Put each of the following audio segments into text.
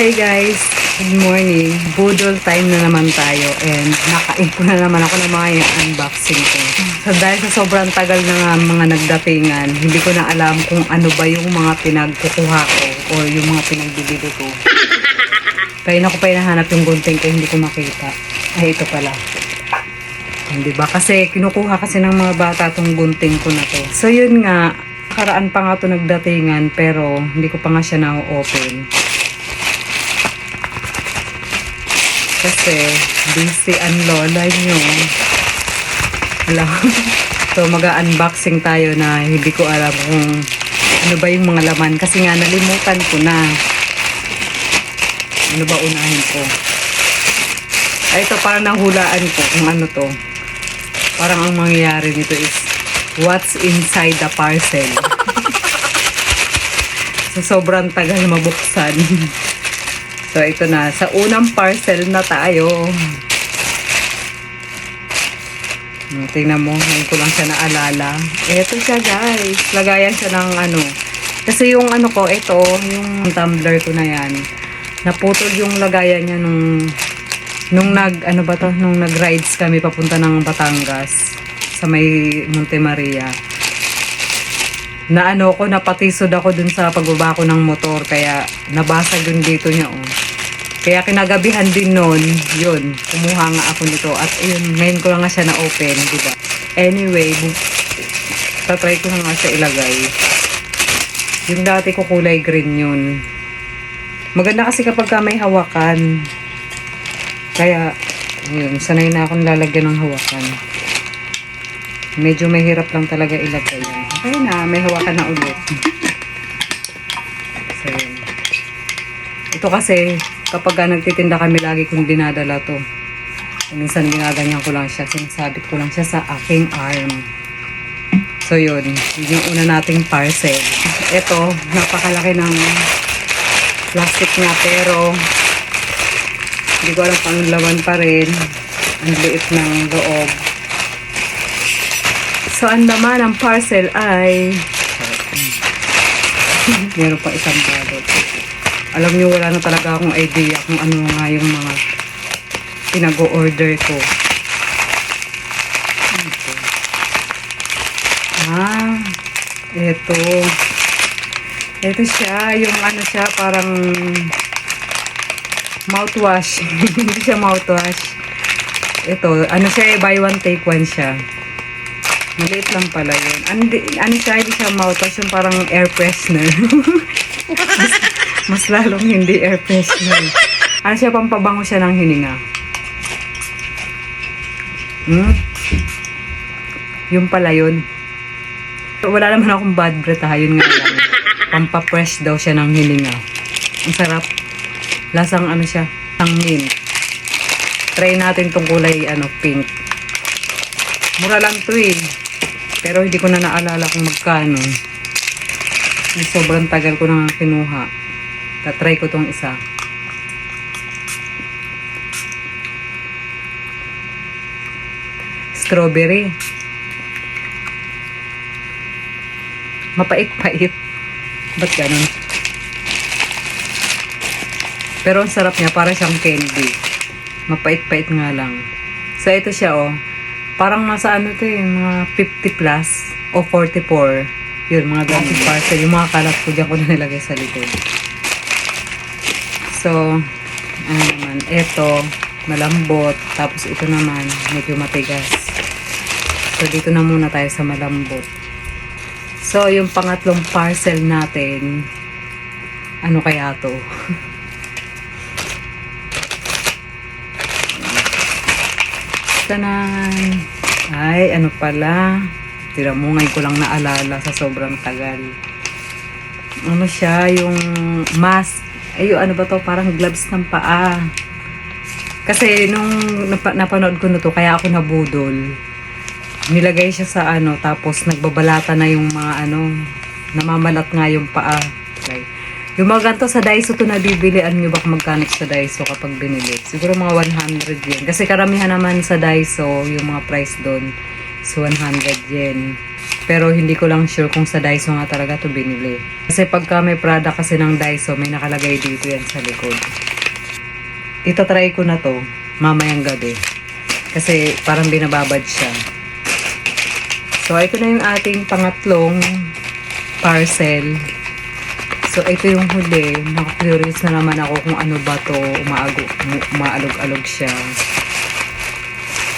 Hey guys, good morning. Budol time na naman tayo and nakain ko na naman ako ng mga unboxing ko. So dahil sa sobrang tagal na mga nagdatingan, hindi ko na alam kung ano ba yung mga pinagkukuha ko or yung mga pinagbibili ko. Kaya na ko pa hinahanap yung gunting ko, hindi ko makita. Ay, ito pala. Hindi ba? Kasi kinukuha kasi ng mga bata tong gunting ko na to. So yun nga, karaan pa nga to nagdatingan pero hindi ko pa nga siya na-open. Kasi busy ang lola nyo. Wala. so mag-unboxing tayo na hindi ko alam kung ano ba yung mga laman. Kasi nga nalimutan ko na. Ano ba unahin ko? Ay, ito parang nahulaan ko kung ano to. Parang ang mangyayari nito is what's inside the parcel. so, sobrang tagal mabuksan. so, ito na. Sa unang parcel na tayo. Hmm, Tingnan mo, ngayon ko lang siya naalala. Ito siya guys. Lagayan siya ng ano. Kasi yung ano ko, ito, yung tumbler ko na yan. Naputol yung lagayan niya nung nung nag ano ba to nung nag rides kami papunta ng Batangas sa may Monte Maria na ano ko napatisod ako dun sa pagbaba ko ng motor kaya nabasag yung dito niya oh. Kaya kinagabihan din noon, yun, kumuha nga ako nito at ayun, ngayon ko lang nga siya na open, di ba? Anyway, tatry ko na nga siya ilagay. Yung dati ko kulay green yun. Maganda kasi kapag ka may hawakan. Kaya, yun, sanay na akong lalagyan ng hawakan. Medyo mahirap lang talaga ilagay yan. Okay na, may hawakan na ulit. So. Ito kasi, kapag ka nagtitinda kami, lagi kong dinadala to. Minsan ginaganyan ko lang siya, sinasabit ko lang siya sa aking arm. So yun, yun yung una nating parcel. Ito, napakalaki ng plastic niya pero hindi ko alam anong laman pa rin. Ang liit ng loob. So, ang laman ng parcel ay meron pa isang balot. Alam niyo, wala na talaga akong idea kung ano nga yung mga pinag-order ko. Ito. Ah, ito. Ito siya, yung ano siya, parang mouthwash. Hindi siya mouthwash. Ito, ano siya, eh, buy one, take one siya. Maliit lang pala yun. Siya, hindi siya mouthwash, yung parang air freshener. mas, mas lalong hindi air freshener. Ano siya, pampabango siya ng hininga. Hmm? Yung pala yun. Wala naman akong bad breath ha, yun nga lang. Pampapress daw siya ng hininga. Ang sarap. Lasang ano siya, ang mint. Try natin tong kulay ano, pink. Mura lang to eh. Pero hindi ko na naalala kung magkano. Ay, sobrang tagal ko na kinuha. Tatry ko tong isa. Strawberry. Mapait-pait. Ba't ganun? Pero ang sarap niya, para siyang candy. Mapait-pait nga lang. So, ito siya, oh. Parang nasa ano to eh, mga 50 plus o 44. Yun, mga ganun parcel. Yung mga kalat ko dyan ko na nilagay sa likod. So, ano naman, ito, malambot. Tapos ito naman, medyo matigas. So, dito na muna tayo sa malambot. So, yung pangatlong parcel natin, ano kaya to? Tanan. Ay, ano pala. Tira mo, ngayon ko lang naalala sa sobrang tagal. Ano siya, yung mask. Ay, yung ano ba to? Parang gloves ng paa. Kasi nung napa- napanood ko na to, kaya ako nabudol. Nilagay siya sa ano, tapos nagbabalata na yung mga ano, namamalat nga yung paa. Yung mga ganito sa Daiso to nabibili, ano nyo ba kung magkano sa Daiso kapag binili? Siguro mga 100 yen. Kasi karamihan naman sa Daiso, yung mga price doon, So, 100 yen. Pero hindi ko lang sure kung sa Daiso nga talaga to binili. Kasi pagka may product kasi ng Daiso, may nakalagay dito yan sa likod. Itatry ko na to mamayang gabi. Kasi parang binababad siya. So, ito na yung ating pangatlong parcel. So, ito yung huli. Naka-curious na naman ako kung ano ba to. Umaago, um- umaalog-alog siya.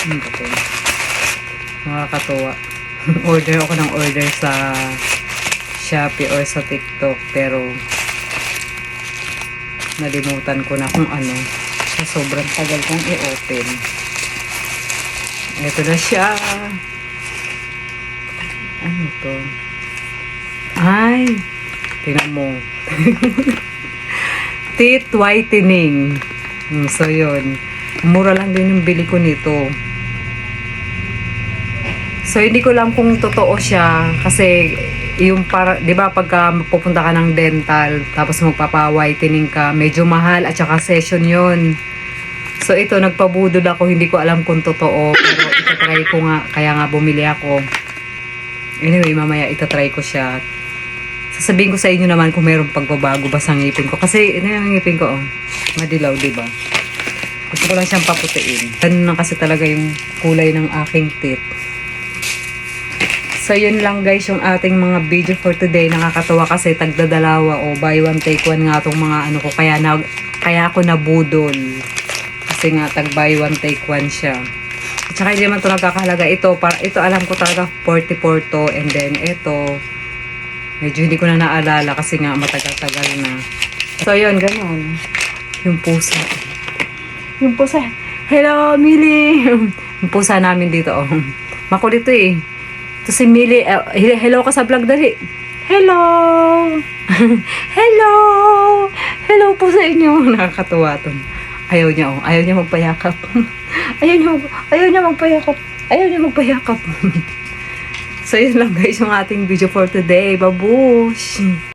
Ano ba? Nakakatuwa. order ako ng order sa Shopee or sa TikTok. Pero, nalimutan ko na kung ano. So, sobrang tagal kong i-open. Ito na siya. Ano to? Ay! Tingnan mo. Teeth whitening. Mm, So, yun. Mura lang din yung bili ko nito. So, hindi ko lang kung totoo siya. Kasi, yung para, di ba, pagka pupunta ka ng dental, tapos magpapa-whitening ka, medyo mahal at saka session yun. So, ito, nagpabudol ako. Hindi ko alam kung totoo. Pero, itatry ko nga. Kaya nga, bumili ako. Anyway, mamaya itatry ko siya. Sasabihin ko sa inyo naman kung mayroong pagbabago ba sa ngipin ko. Kasi, ito yung ngipin ko, oh. Madilaw, di ba? Gusto ko lang siyang paputiin. Ganun na kasi talaga yung kulay ng aking teeth. So, yun lang guys yung ating mga video for today. Nakakatawa kasi tagdadalawa o buy one take one nga tong mga ano ko. Kaya, na, kaya ako nabudol. Kasi nga tag buy one take one siya. At saka hindi naman ito nagkakahalaga. Ito, para, ito alam ko talaga 44 to. And then ito, medyo hindi ko na naalala kasi nga matagal-tagal na. So, yun, ganun. Yung pusa. Yung pusa. Hello, Mili! yung pusa namin dito, oh. Makulit to eh. Ito si Mili. eh, hello ka sa vlog, dali. Hello! Hello! Hello po sa inyo. Nakakatuwa to. Ayaw niya, oh. Ayaw niya magpayakap. ayaw niya, ayaw niya magpayakap. Ayaw niya magpayakap. So, yun lang guys yung ating video for today. Babush!